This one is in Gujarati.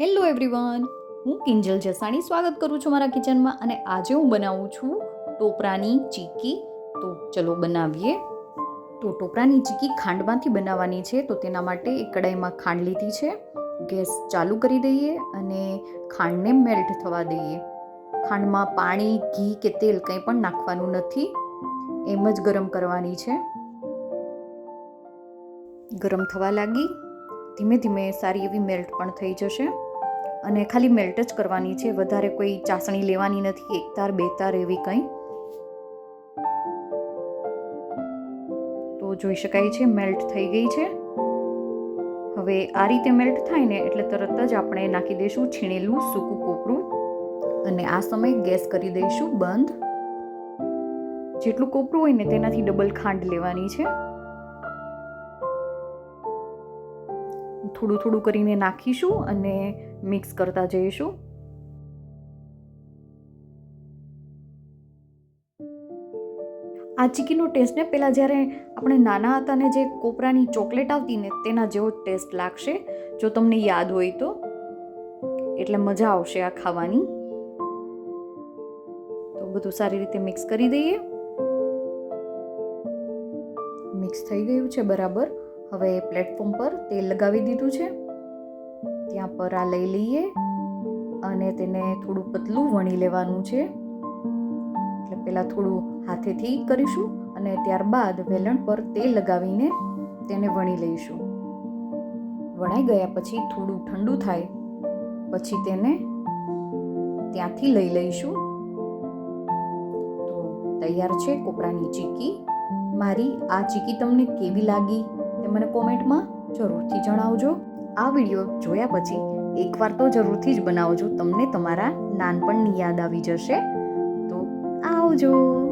હેલો એવરીવન હું કિંજલ જસાણી સ્વાગત કરું છું મારા કિચનમાં અને આજે હું બનાવું છું ટોપરાની ચીકી. તો ચલો બનાવીએ. તો ટોપરાની ચીકી ખાંડમાંથી બનાવવાની છે, તો તેના માટે એક કડાઈમાં ખાંડ લીધી છે. ગેસ ચાલુ કરી દઈએ અને ખાંડને મેલ્ટ થવા દઈએ. ખાંડમાં પાણી, ઘી કે તેલ કંઈ પણ નાખવાનું નથી. એમ જ ગરમ કરવાની છે. ગરમ થવા લાગી. ધીમે ધીમે સારી એવી મેલ્ટ પણ થઈ જશે. અને ખાલી મેલ્ટ જ કરવાની છે. વધારે કોઈ ચાસણી લેવાની નથી. એક તાર, બે તાર એવી કંઈ. તો જોઈ શકાય છે મેલ્ટ થઈ ગઈ છે. હવે આ રીતે મેલ્ટ થાય ને એટલે તરત જ આપણે નાખી દઈશું છીણેલું સૂકું કોપરું. અને આ સમયે ગેસ કરી દઈશું બંધ. જેટલું કોપરું હોય ને તેનાથી ડબલ ખાંડ લેવાની છે. થોડું થોડું કરીને નાખીશું અને મિક્સ કરતા જઈશું. આ ચીકીનો ટેસ્ટ ને પહેલાં જ્યારે આપણે નાના હતા ને જે કોપરાની ચોકલેટ આવતી ને તેના જેવો ટેસ્ટ લાગશે, જો તમને યાદ હોય તો. એટલે મજા આવશે આ ખાવાની. તો બધું સારી રીતે મિક્સ કરી દઈએ. મિક્સ થઈ ગયું છે બરાબર. હવે પ્લેટફોર્મ પર તેલ લગાવી દીધું છે. ત્યાં પરા લઈ લઈએ અને તેને થોડું પતલું વણી લેવાનું છે. એટલે પહેલાં થોડું હાથેથી કરીશું અને ત્યારબાદ વેલણ પર તેલ લગાવીને તેને વણી લઈશું. વણાઈ ગયા પછી થોડું ઠંડુ થાય, પછી તેને ત્યાંથી લઈ લઈશું. તો તૈયાર છે કોપરાની ચીકી. મારી આ ચીકી તમને કેવી લાગી તે મને કોમેન્ટમાં જરૂરથી જણાવજો. આ વીડિયો જોયા પછી એકવાર તો જરૂરથી જ બનાવજો, તમને તમારા નાનપણની યાદ આવી જશે. તો આવજો.